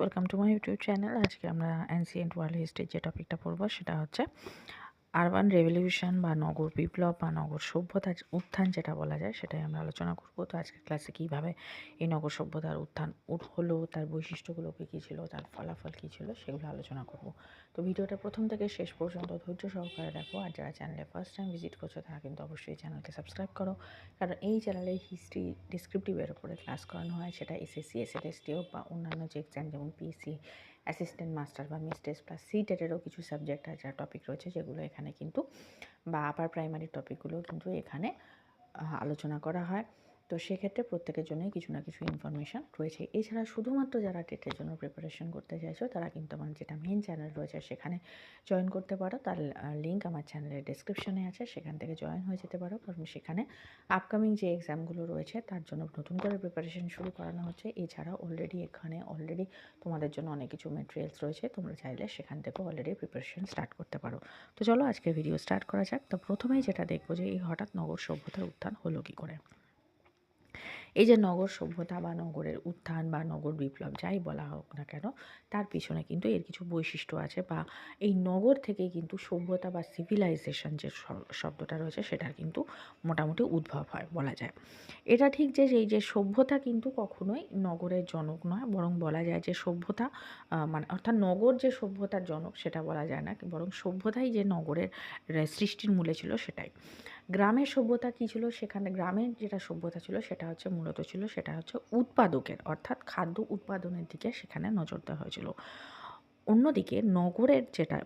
Welcome to my YouTube channel আজকে আমরা ancient world হিস্ট্রির যে টপিকটা পড়ব সেটা হচ্ছে আরবান রেভলিউশন বা নগর বিপ্লব বা নগর সভ্যতার উত্থান যেটা বলা যায় সেটাই আমরা আলোচনা করব। তো আজকের ক্লাসে কীভাবে এই নগর সভ্যতার উত্থান হলো, তার বৈশিষ্ট্যগুলো কী কী ছিল, তার ফলাফল কী ছিল সেগুলো আলোচনা করব। তো ভিডিওটা প্রথম থেকে শেষ পর্যন্ত ধৈর্য সহকারে দেখো আর যারা চ্যানেলে ফার্স্ট টাইম ভিজিট করছ তারা কিন্তু অবশ্যই চ্যানেলকে সাবস্ক্রাইব করো। কারণ এই চ্যানেলে হিস্ট্রি ডিসক্রিপটিভের উপরে ক্লাস করানো হয়, সেটা এসএসসি এসএলএসটি হোক বা অন্যান্য যে এক্সাম যেমন পিএসসি অ্যাসিস্ট্যান্ট মাস্টার বা মিস্টেস প্লাস সি টেটেরও কিছু সাবজেক্ট আছে টপিক রয়েছে যেগুলো এখানে কিন্তু বা আপার প্রাইমারি টপিকগুলো কিন্তু এখানে আলোচনা করা হয়। তো সেক্ষেত্রে প্রত্যেকের জন্যই কিছু না কিছু ইনফরমেশান রয়েছে। এছাড়া শুধুমাত্র যারা টেটের জন্য প্রিপারেশন করতে চাইছো, তারা কিন্তু আমার যেটা মেন চ্যানেল রয়েছে সেখানে জয়েন করতে পারো। তার লিঙ্ক আমার চ্যানেলের ডিসক্রিপশনে আছে, সেখান থেকে জয়েন হয়ে যেতে পারো। কারণ সেখানে আপকামিং যে এক্সামগুলো রয়েছে, তার জন্য নতুন করে প্রিপারেশন শুরু করানো হচ্ছে। এছাড়া অলরেডি এখানে অলরেডি তোমাদের জন্য অনেক কিছু মেটেরিয়ালস রয়েছে। তোমরা চাইলে সেখান থেকেও অলরেডি প্রিপারেশন স্টার্ট করতে পারো। তো চলো আজকে ভিডিও স্টার্ট করা যাক। তো প্রথমেই যেটা দেখব যে এই হঠাৎ নগর সভ্যতার উত্থান হলো কী করে? এই যে নগর সভ্যতা বা নগরের উত্থান বা নগর বিপ্লব যাই বলা হোক না কেন, তার পিছনে কিন্তু এর কিছু বৈশিষ্ট্য আছে বা এই নগর থেকেই কিন্তু সভ্যতা বা সিভিলাইজেশন যে শব্দটা রয়েছে সেটার কিন্তু মোটামুটি উদ্ভব হয় বলা যায়। এটা ঠিক যে এই যে সভ্যতা কিন্তু কখনোই নগরের জনক নয়, বরং বলা যায় যে সভ্যতা মানে অর্থাৎ নগর যে সভ্যতার জনক সেটা বলা যায় না, বরং সভ্যতাই যে নগরের সৃষ্টির মূলে ছিল সেটাই। গ্রামের সভ্যতা কী ছিল? সেখানে গ্রামের যেটা সভ্যতা ছিল, সেটা হচ্ছে মূলত ছিল, সেটা হচ্ছে উৎপাদকের, অর্থাৎ খাদ্য উৎপাদনের দিকে সেখানে নজর দেওয়া হয়েছিল। অন্যদিকে নগরের যেটা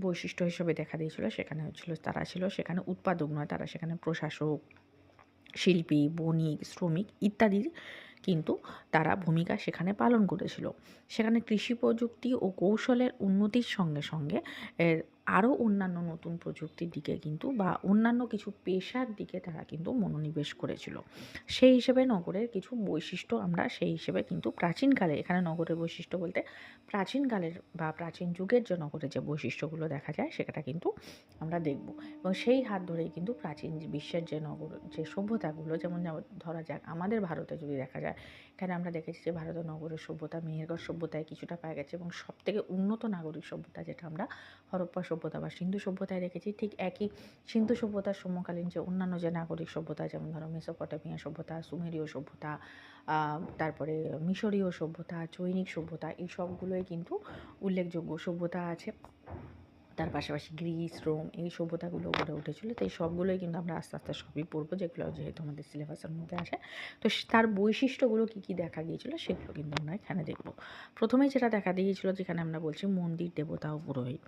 বৈশিষ্ট্য হিসেবে দেখা দিয়েছিল, সেখানে হচ্ছিল তারা ছিল সেখানে উৎপাদক নয়, তারা সেখানে প্রশাসক, শিল্পী, বণিক, শ্রমিক ইত্যাদির কিন্তু তারা ভূমিকা সেখানে পালন করেছিল। সেখানে কৃষি প্রযুক্তি ও কৌশলের উন্নতির সঙ্গে সঙ্গে আরও অন্যান্য নতুন প্রযুক্তির দিকে কিন্তু বা অন্যান্য কিছু পেশার দিকে তারা কিন্তু মনোনিবেশ করেছিল। সেই হিসেবে নগরের কিছু বৈশিষ্ট্য আমরা সেই হিসেবে কিন্তু প্রাচীনকালে এখানে নগরের বৈশিষ্ট্য বলতে প্রাচীনকালের বা প্রাচীন যুগের যে নগরের যে বৈশিষ্ট্যগুলো দেখা যায়, সেটা কিন্তু আমরা দেখব। এবং সেই হাত ধরেই কিন্তু প্রাচীন বিশ্বের যে নগর, যে সভ্যতাগুলো, যেমন ধরা যাক আমাদের ভারতে যদি দেখা যায় এখানে আমরা দেখেছি যে ভারতের নগরের সভ্যতা, মেহেরগড় সভ্যতায় কিছুটা পাওয়া গেছে এবং সবথেকে উন্নত নাগরিক সভ্যতা যেটা আমরা হরপ্পা সভ্যতা বা সিন্ধু সভ্যতায় রেখেছি ঠিক একই সিন্ধু সভ্যতার সমকালীন যে অন্যান্য যে নাগরিক সভ্যতা, যেমন ধরো মেসোপটেমিয়া সভ্যতা, সুমেরীয় সভ্যতা তারপরে মিশরীয় সভ্যতা, চৈনিক সভ্যতা, এই সবগুলোই কিন্তু উল্লেখযোগ্য সভ্যতা আছে। তার পাশাপাশি গ্রিস, রোম এই সভ্যতাগুলো গড়ে উঠেছিল। তো এই সবগুলোই কিন্তু আমরা আস্তে আস্তে সবই পড়ব, যেগুলো যেহেতু আমাদের সিলেবাসের মধ্যে আসে। তো তার বৈশিষ্ট্যগুলো কী কী দেখা গিয়েছিল সেগুলো কিন্তু আমরা এখানে দেখব। প্রথমেই যেটা দেখা দিয়েছিল, যেখানে আমরা বলছি মন্দির, দেবতা ও পুরোহিত।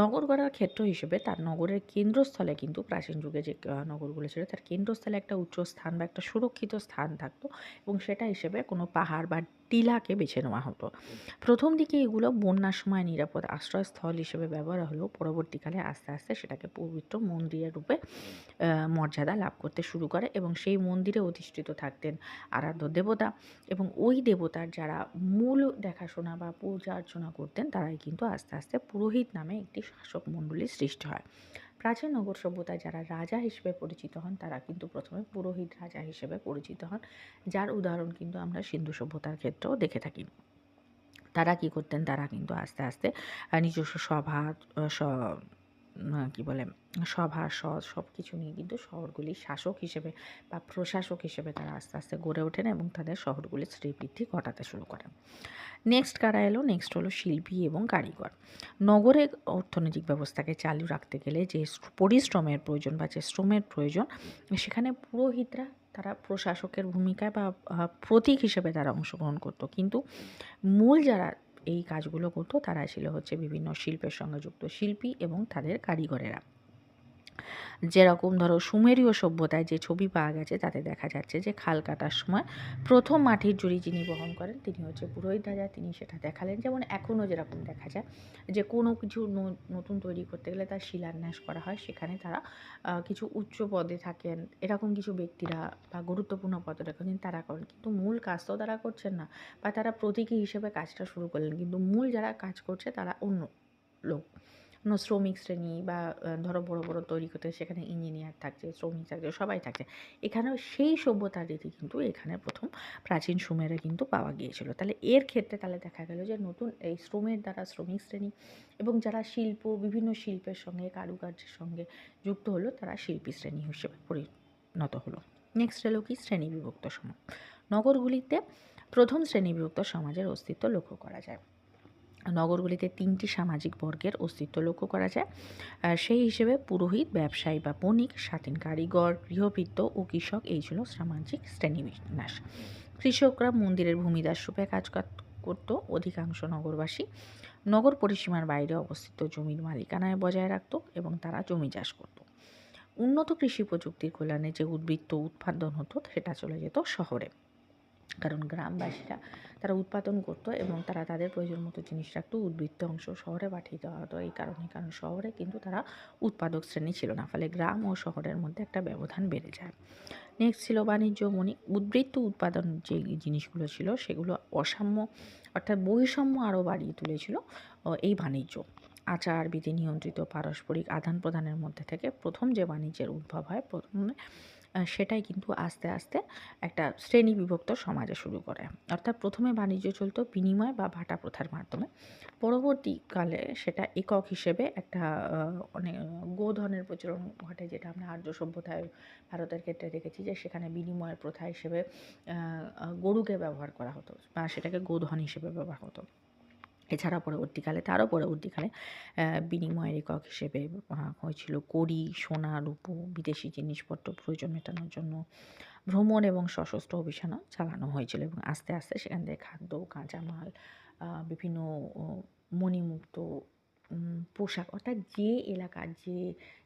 নগর গড়ার ক্ষেত্র হিসেবে তার নগরের কেন্দ্রস্থলে কিন্তু প্রাচীন যুগে যে নগরগুলো ছিল, তার কেন্দ্রস্থলে একটা উচ্চ স্থান বা একটা সুরক্ষিত স্থান থাকতো এবং সেটা হিসেবে কোনো পাহাড় বা টিলাকে বেছে নেওয়া হতো। প্রথম দিকে এগুলো বন্যার সময় নিরাপদ আশ্রয়স্থল হিসেবে ব্যবহার হলেও পরবর্তীকালে আস্তে আস্তে সেটাকে পবিত্র মন্দিরের রূপে মর্যাদা লাভ করতে শুরু করে এবং সেই মন্দিরে অধিষ্ঠিত থাকতেন আরাধ্য দেবতা এবং ওই দেবতার যারা মূল দেখাশোনা বা পূজা অর্চনা করতেন তারাই কিন্তু আস্তে আস্তে পুরোহিত নামে একটি শাসক মণ্ডলীর সৃষ্টি হয়। প্রাচীন নগর সভ্যতায় যারা রাজা হিসেবে পরিচিত হন তারা কিন্তু প্রথমে পুরোহিত রাজা হিসেবে পরিচিত হন, যার উদাহরণ কিন্তু আমরা সিন্ধু সভ্যতার ক্ষেত্রেও দেখে থাকি। তারা কি করতেন? তারা কিন্তু আস্তে আস্তে নিজস্ব সভা স কী বলে, সভা সৎ সব কিছু নিয়ে কিন্তু শহরগুলির শাসক হিসেবে বা প্রশাসক হিসেবে তারা আস্তে আস্তে গড়ে ওঠেন এবং তাদের শহরগুলির শ্রীবৃদ্ধি ঘটাতে শুরু করেন। নেক্সট কারা এলো? নেক্সট হলো শিল্পী এবং কারিগর। নগরে অর্থনৈতিক ব্যবস্থাকে চালু রাখতে গেলে যে পরিশ্রমের প্রয়োজন বা যে শ্রমের প্রয়োজন, সেখানে পুরোহিতরা তারা প্রশাসকের ভূমিকায় বা প্রতীক হিসেবে তারা অংশগ্রহণ করতো। কিন্তু মূল যারা এই কাজগুলো করতো তারা ছিল হচ্ছে বিভিন্ন শিল্পের সঙ্গে যুক্ত শিল্পী এবং তাদের কারিগরেরা। যেরকম ধরো সুমেরীয় সভ্যতায় যে ছবি পাওয়া গেছে, তাতে দেখা যাচ্ছে যে খাল কাটার সময় প্রথম মাটির জুড়ি যিনি বহন করেন, তিনি হচ্ছে পুরোহিত রাজা। তিনি সেটা দেখালেন। যেমন এখনও যেরকম দেখা যায় যে কোনো কিছু নতুন তৈরি করতে গেলে তার শিলান্যাস করা হয়। সেখানে তারা কিছু উচ্চ পদে থাকেন। এরকম কিছু ব্যক্তিরা বা গুরুত্বপূর্ণ পদে রাখেন তারা করেন। কিন্তু মূল কাজ তো তারা করছেন না বা তারা প্রতীকী হিসেবে কাজটা শুরু করলেন। কিন্তু মূল যারা কাজ করছে তারা অন্য লোক। শ্রমিক শ্রেণি বা ধরো বড় বড় তৈরি করতে সেখানে ইঞ্জিনিয়ার থাকছে, শ্রমিক থাকছে, সবাই থাকছে। এখানেও সেই সভ্যতার রীতি কিন্তু এখানে প্রথম প্রাচীন সুমেরে কিন্তু পাওয়া গিয়েছিল। তাহলে এর ক্ষেত্রে তাহলে দেখা গেল যে নতুন এই শ্রমের দ্বারা শ্রমিক শ্রেণি এবং যারা শিল্প, বিভিন্ন শিল্পের সঙ্গে, কারুকার্যের সঙ্গে যুক্ত হলো, তারা শিল্পী শ্রেণি হিসেবে পরিণত হলো। নেক্সট হলো কি? শ্রেণি বিভক্ত সমাজ। নগরগুলিতে প্রথম শ্রেণীবিভক্ত সমাজের অস্তিত্ব লক্ষ্য করা যায়। নগরগুলিতে তিনটি সামাজিক বর্গের অস্তিত্ব লক্ষ্য করা যায়। সেই হিসেবে পুরোহিত, ব্যবসায়ী বা বণিক, স্বাধীন কারিগর, গৃহবৃত্ত ও কৃষক, এই ছিল সামাজিক শ্রেণীবিন্যাস। কৃষকরা মন্দিরের ভূমিদাস রূপে কাজ করত। অধিকাংশ নগরবাসী নগর পরিসীমার বাইরে অবস্থিত জমির মালিকানায় বজায় রাখত এবং তারা জমি চাষ করত। উন্নত কৃষি প্রযুক্তির কল্যাণে যে উদ্বৃত্ত উৎপাদন হতো, সেটা চলে যেত শহরে। কারণ গ্রামবাসীরা তারা উৎপাদন করতো এবং তারা তাদের প্রয়োজন মতো জিনিস রাখতো উদ্বৃত্ত অংশ শহরে পাঠিয়ে দেওয়া হতো। এই কারণে, কারণ শহরে কিন্তু তারা উৎপাদক শ্রেণি ছিল না, ফলে গ্রাম ও শহরের মধ্যে একটা ব্যবধান বেড়ে যায়। নেক্সট ছিল বাণিজ্য মণি উদ্বৃত্ত উৎপাদন যে জিনিসগুলো ছিল সেগুলো অসাম্য অর্থাৎ বৈষম্য আরও বাড়িয়ে তুলেছিল এই বাণিজ্য। আচার, বিধি নিয়ন্ত্রিত, পারস্পরিক আদান প্রদানের মধ্যে থেকে প্রথম যে বাণিজ্যের উদ্ভব হয়, প্রথমে সেটাই কিন্তু আস্তে আস্তে একটা শ্রেণি বিভক্ত সমাজে শুরু করে। অর্থাৎ প্রথমে বাণিজ্য চলত বিনিময় বা ভাটা প্রথার মাধ্যমে। পরবর্তীকালে সেটা একক হিসেবে একটা অনেক গোধনের প্রচলন ঘটে যেটা আমরা আর্য সভ্যতায় ভারতের ক্ষেত্রে দেখেছি যে সেখানে বিনিময়ের প্রথা হিসেবে গরুকে ব্যবহার করা হতো বা সেটাকে গোধন হিসেবে ব্যবহার হতো। এছাড়া পরবর্তীকালে তারও পরবর্তীকালে আহ, বিনিময়ের একক হিসেবে হয়েছিল কড়ি সোনা রূপো বিদেশি জিনিসপত্র প্রয়োজন মেটানোর জন্য ভ্রমণ এবং সশস্ত্র অভিযানও চালানো হয়েছিল এবং আস্তে আস্তে সেখান থেকে খাদ্য কাঁচামাল বিভিন্ন মণিমুক্ত পোশাক অর্থাৎ যে এলাকার যে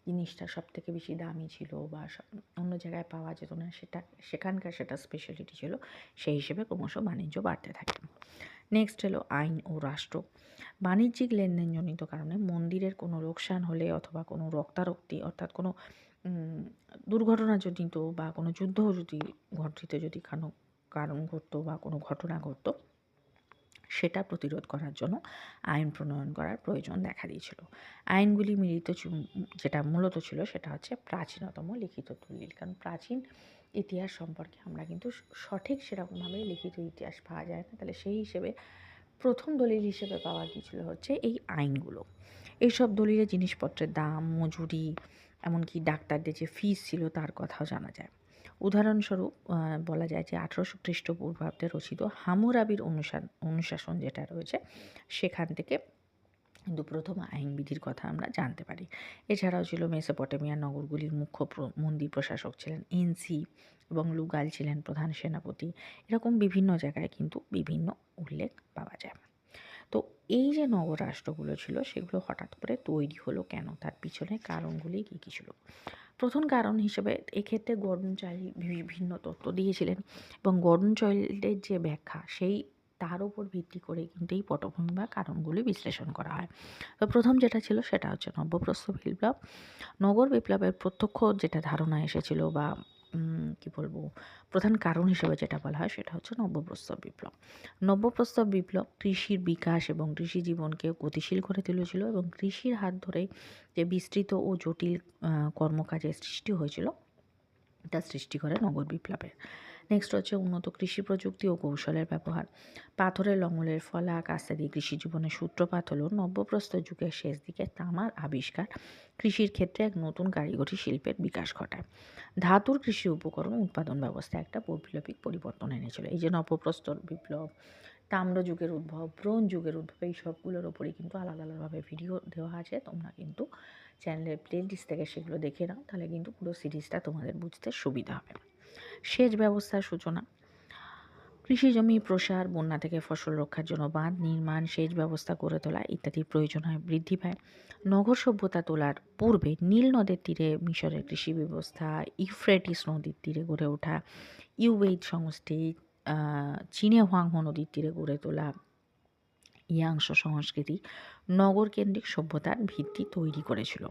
জিনিসটা সব থেকে বেশি দামি ছিল বা অন্য জায়গায় পাওয়া যেত না সেটা সেখানকার সেটা স্পেশালিটি ছিল সেই হিসেবে ক্রমশ বাণিজ্য বাড়তে থাকে। নেক্সট হলো আইন ও রাষ্ট্র। বাণিজ্যিক লেনদেনজনিত কারণে মন্দিরের কোনো লোকসান হলে অথবা কোনো রক্তারক্তি অর্থাৎ কোনো দুর্ঘটনাজনিত বা কোনো যুদ্ধ যদি ঘটিত, যদি কোনো কারণ ঘটতো বা কোনো ঘটনা ঘটতো সেটা প্রতিরোধ করার জন্য আইন প্রণয়ন করার প্রয়োজন দেখা দিয়েছিল। আইনগুলি মিলিত যেটা মূলত ছিল সেটা হচ্ছে প্রাচীনতম লিখিত দলিল। কারণ প্রাচীন ইতিহাস সম্পর্কে আমরা কিন্তু সঠিক সেরকমভাবে লিখিত ইতিহাস পাওয়া যায় না। তাহলে সেই হিসেবে প্রথম দলিল হিসেবে পাওয়া গিয়েছিল হচ্ছে এই আইনগুলো। এইসব দলিলে জিনিসপত্রের দাম, মজুরি, এমনকি ডাক্তারদের যে ফিস ছিল তার কথাও জানা যায়। উদাহরণস্বরূপ বলা যায় যে আঠারোশো খ্রিস্টপূর্বাব্দে রচিত হামুরাবির অনুসা অনুশাসন যেটা রয়েছে, সেখান থেকে কিন্তু প্রথম আইনবিধির কথা আমরা জানতে পারি। এছাড়াও ছিল মেসোপটেমিয়া নগরগুলির মুখ্য মন্দির প্রশাসক ছিলেন এনসি এবং লুগাল ছিলেন প্রধান সেনাপতি। এরকম বিভিন্ন জায়গায় কিন্তু বিভিন্ন উল্লেখ পাওয়া যায়। এই যে নগর রাষ্ট্রগুলো ছিল, সেগুলো হঠাৎ করে তৈরি হলো কেন? তার পিছনে কারণগুলি কী কী ছিল? প্রথম কারণ হিসেবে এক্ষেত্রে গর্ডন চাইল্ড বিভিন্ন তত্ত্ব দিয়েছিলেন এবং গর্ডন চাইল্ডের যে ব্যাখ্যা, সেই তার উপর ভিত্তি করে কিন্তু এই পটভূমি বা কারণগুলি বিশ্লেষণ করা হয়। তো প্রথম যেটা ছিল, সেটা হচ্ছে নব্যপ্রস্ত বিপ্লব। নগর বিপ্লবের প্রত্যক্ষ যেটা ধারণা এসেছিল বা কি বলব, প্রধান কারণ হিসেবে যেটা বলা হয় সেটা হচ্ছে নব্যপ্রস্তর বিপ্লব। নব্যপ্রস্তর বিপ্লব কৃষির বিকাশ এবং কৃষি জীবনকে গতিশীল করে তুলেছিল এবং কৃষির হাত ধরে যে বিস্তৃত ও জটিল কর্মকাজের সৃষ্টি হয়েছিল, তা সৃষ্টি করে নগর বিপ্লবের। নেক্সট হচ্ছে উন্নত কৃষি প্রযুক্তি ও কৌশলের ব্যবহার। পাথরের লঙ্গলের ফলা আস্তে দিয়ে কৃষি জীবনের সূত্রপাত হল নব্যপ্রস্তর যুগের শেষ দিকে তামার আবিষ্কার। কৃষির ক্ষেত্রে এক নতুন কারিগরি শিল্পের বিকাশ ঘটায়। ধাতুর কৃষি উপকরণ উৎপাদন ব্যবস্থা একটা বৈপ্লবিক পরিবর্তন এনেছিল। এই যে নবপ্রস্তর বিপ্লব, তাম্র যুগের উদ্ভব, ব্রোঞ্জ যুগের উদ্ভব, এই সবগুলোর ওপরেই কিন্তু আলাদা আলাদাভাবে ভিডিও দেওয়া আছে। তোমরা কিন্তু চ্যানেলের প্লে লিস্ট থেকে সেগুলো দেখে নাও, তাহলে কিন্তু পুরো সিরিজটা তোমাদের বুঝতে সুবিধা হবে। সেচ ব্যবস্থার সূচনা। কৃষি জমি, প্রসার, বন্যা থেকে ফসল রক্ষার জন্য বাঁধ, নির্মাণ, সেচ ব্যবস্থা গড়ে তোলা ইত্যাদি প্রয়োজন হয়, বৃদ্ধি পায়। নগর সভ্যতা তোলার পূর্বে নীল নদের তীরে মিশরের কৃষি ব্যবস্থা, ইউফ্রেটিস নদীর তীরে গড়ে ওঠা ইউবেইড সমষ্টি চীনে হোয়াংহো নদীর তীরে গড়ে তোলা ইয়াংশ সংস্কৃতি নগর কেন্দ্রিক সভ্যতার ভিত্তি তৈরি করেছিল।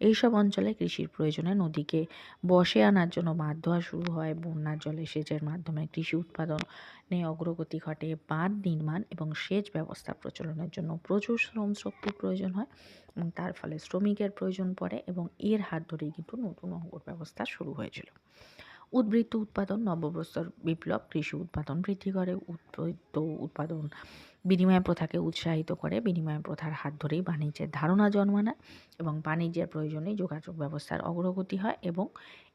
এইসব অঞ্চলে কৃষির প্রয়োজনে নদীকে বসে আনার জন্য বাঁধ ধোয়া শুরু হয়। বন্যার জলে সেচের মাধ্যমে কৃষি উৎপাদনে অগ্রগতি ঘটে। বাঁধ নির্মাণ এবং সেচ ব্যবস্থা প্রচলনের জন্য প্রচুর শ্রম শক্তির প্রয়োজন হয় এবং তার ফলে শ্রমিকের প্রয়োজন পড়ে এবং এর হাত ধরেই কিন্তু নতুন নগর ব্যবস্থা শুরু হয়েছিল। উদ্বৃত্ত উৎপাদন, নববস্ত্র, বিপ্লব, কৃষি উৎপাদন বৃদ্ধি করে, উদ্বৃত্ত উৎপাদন বিনিময় প্রথাকে উৎসাহিত করে, বিনিময় প্রথার হাত ধরেই বাণিজ্যের ধারণা জন্মানায় এবং বাণিজ্যের প্রয়োজনে যোগাযোগ ব্যবস্থার অগ্রগতি হয় এবং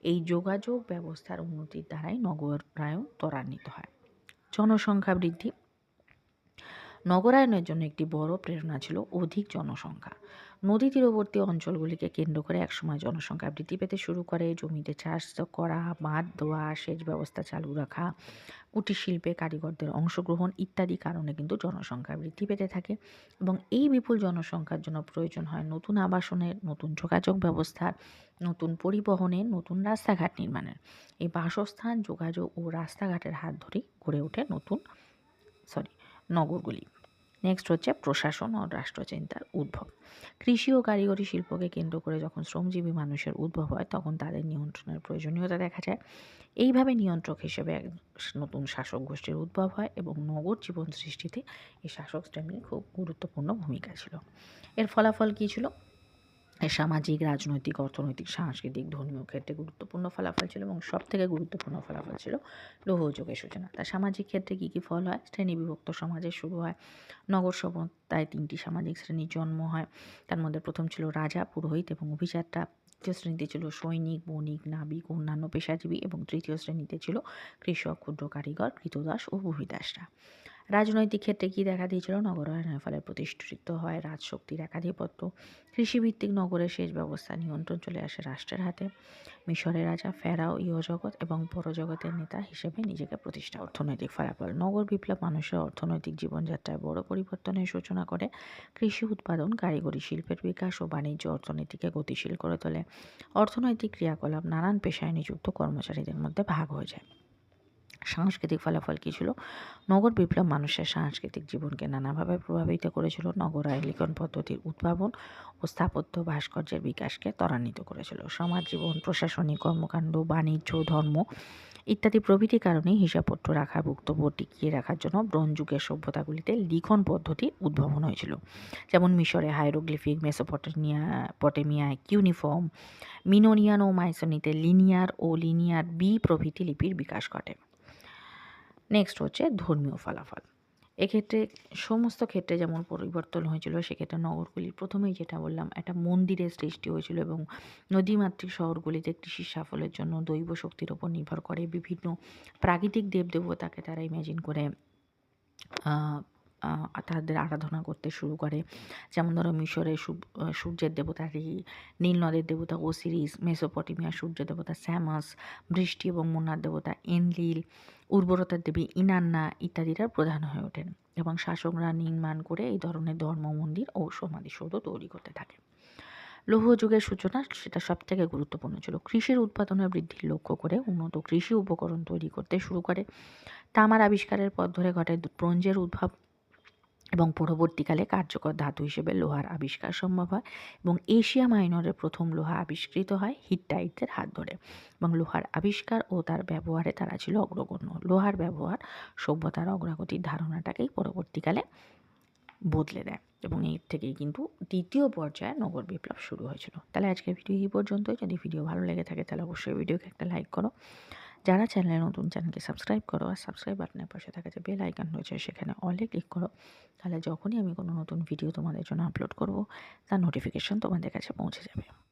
এই যোগাযোগ ব্যবস্থার উন্নতির দ্বারাই নগরায়ন ত্বরান্বিত হয়। জনসংখ্যা বৃদ্ধি। নগরায়নের জন্য একটি বড় প্রেরণা ছিল অধিক জনসংখ্যা। নদী তীরবর্তী অঞ্চলগুলিকে কেন্দ্র করে একসময় জনসংখ্যা বৃদ্ধি পেতে শুরু করে। জমিতে চাষ করা বাঁধ দেওয়া সেচ ব্যবস্থা চালু রাখা, কুটির শিল্পে কারিগরদের অংশগ্রহণ ইত্যাদি কারণে কিন্তু জনসংখ্যা বৃদ্ধি পেতে থাকে এবং এই বিপুল জনসংখ্যার জন্য প্রয়োজন হয় নতুন আবাসনের, নতুন যোগাযোগ ব্যবস্থার, নতুন পরিবহনের নতুন রাস্তাঘাট নির্মাণের। এই বাসস্থান, যোগাযোগ ও রাস্তাঘাটের হাত ধরেই গড়ে ওঠে নতুন সরি নগরগুলি। নেক্সট হচ্ছে প্রশাসন ও রাষ্ট্রচিন্তার উদ্ভব। কৃষি ও কারিগরি শিল্পকে কেন্দ্র করে যখন শ্রমজীবী মানুষের উদ্ভব হয়, তখন তাদের নিয়ন্ত্রণের প্রয়োজনীয়তা দেখা যায়। এইভাবে নিয়ন্ত্রক হিসেবে এক নতুন শাসক গোষ্ঠীর উদ্ভব হয় এবং নগর জীবন সৃষ্টিতে এই শাসক শ্রেণির খুব গুরুত্বপূর্ণ ভূমিকা ছিল। এর ফলাফল কী ছিল? সামাজিক, রাজনৈতিক, অর্থনৈতিক, সাংস্কৃতিক, ধর্মীয় ক্ষেত্রে গুরুত্বপূর্ণ ফলাফল ছিল এবং সব থেকে গুরুত্বপূর্ণ ফলাফল ছিল লৌহ যুগের সূচনা। তার সামাজিক ক্ষেত্রে কী কী ফল হয়? শ্রেণি বিভক্ত সমাজের শুরু হয়। নগর সভ্যতায় তিনটি সামাজিক শ্রেণির জন্ম হয়। তার মধ্যে প্রথম ছিল রাজা, পুরোহিত এবং অভিযাত্রা। দ্বিতীয় শ্রেণীতে ছিল সৈনিক, বণিক, নাবিক, অন্যান্য পেশাজীবী এবং তৃতীয় শ্রেণীতে ছিল কৃষক, ক্ষুদ্র কারিগর, কৃতদাস ও ভূমিদাসরা। রাজনৈতিক ক্ষেত্রে কী দেখা দিয়েছিল? নগরায়নের ফলে প্রতিষ্ঠিত হয় রাজশক্তির একাধিপত্য। কৃষিভিত্তিক নগরের সেচ ব্যবস্থা নিয়ন্ত্রণ চলে আসে রাষ্ট্রের হাতে। মিশরের রাজা ফেরাও ইহজগৎ এবং পরজগতের নেতা হিসেবে নিজেকে প্রতিষ্ঠা। অর্থনৈতিক ফলাফল। নগর বিপ্লব মানুষের অর্থনৈতিক জীবনযাত্রায় বড় পরিবর্তনের সূচনা করে। কৃষি উৎপাদন, কারিগরি শিল্পের বিকাশ ও বাণিজ্য অর্থনীতিকে গতিশীল করে তোলে। অর্থনৈতিক ক্রিয়াকলাপ নানান পেশায় নিযুক্ত কর্মচারীদের মধ্যে ভাগ হয়ে যায়। সাংস্কৃতিক ফলাফল কী ছিল? নগর বিপ্লব মানুষের সাংস্কৃতিক জীবনকে নানাভাবে প্রভাবিত করেছিল। নগরায় লিখন পদ্ধতির উদ্ভাবন ও স্থাপত্য ভাস্কর্যের বিকাশকে ত্বরান্বিত করেছিল। সমাজ, জীবন, প্রশাসনিক কর্মকাণ্ড, বাণিজ্য, ধর্ম ইত্যাদি প্রভৃতি কারণেই হিসাবপত্র রাখা বক্তব্য টিকিয়ে রাখার জন্য ব্রোঞ্জ যুগের সভ্যতাগুলিতে লিখন পদ্ধতি উদ্ভাবন হয়েছিল। যেমন মিশরে হাইরোগ্লিফিক, মেসোপটেমিয়া পটেমিয়ায় কিউনিফর্ম, মিনোনিয়ান ও মাইসোনিতে লিনিয়ার ও লিনিয়ার বি প্রভৃতি লিপির বিকাশ ঘটে। নেক্সট হচ্ছে ধর্মীয় ফলাফল। এক্ষেত্রে সমস্ত ক্ষেত্রে যেমন পরিবর্তন হয়েছিল, সেক্ষেত্রে নগরগুলির প্রথমেই যেটা বললাম, একটা মন্দিরের সৃষ্টি হয়েছিল এবং নদীমাতৃক শহরগুলিতে কৃষির সাফল্যের জন্য দৈব শক্তির ওপর নির্ভর করে বিভিন্ন প্রাকৃতিক দেবদেবতাকে তারা ইমাজিন করে তাদের আরাধনা করতে শুরু করে। যেমন ধরো মিশরে সূর্যের দেবতা রি নীল নদের দেবতা ওসিরিস মেসোপটেমিয়া সূর্য দেবতা স্যামাস, বৃষ্টি এবং মুন্নার দেবতা এনলিল, উর্বরতার দেবী ইনান্না ইত্যাদিরা প্রধান হয়ে ওঠেন এবং শাসকরা নির্মাণ করে এই ধরনের ধর্ম, মন্দির ও সমাধিসৌধ তৈরি করতে থাকে। লৌহ যুগের সূচনা সেটা সব থেকে গুরুত্বপূর্ণ ছিল। কৃষির উৎপাদনের বৃদ্ধির লক্ষ্য করে উন্নত কৃষি উপকরণ তৈরি করতে শুরু করে। তামার আবিষ্কারের পথ ধরে ঘটে ব্রোঞ্জের উদ্ভব এবং পরবর্তীকালে কার্যকর ধাতু হিসেবে লোহার আবিষ্কার সম্ভব হয় এবং এশিয়া মাইনরের প্রথম লোহা আবিষ্কৃত হয় হিটটাইটদের হাত ধরে এবং লোহার আবিষ্কার ও তার ব্যবহারে তারা ছিল অগ্রগণ্য। লোহার ব্যবহার, সভ্যতার অগ্রগতির ধারণাটাকেই পরবর্তীকালে বদলে দেয় এবং এর থেকেই কিন্তু দ্বিতীয় পর্যায়ে নগর বিপ্লব শুরু হয়েছিল। তাহলে আজকের ভিডিও এই পর্যন্তই। যদি ভিডিও ভালো লেগে থাকে তাহলে অবশ্যই ভিডিওকে একটা লাইক করো। যারা চ্যানেলে নতুন, চ্যানেলকে সাবস্ক্রাইব করো আর সাবস্ক্রাইব বাটনের পাশে থাকা যে বেল আইকন রয়েছে সেখানে অলে ক্লিক করো। তাহলে যখনই আমি কোনো নতুন ভিডিও তোমাদের জন্য আপলোড করব, তার নোটিফিকেশন তোমাদের কাছে পৌঁছে যাবে।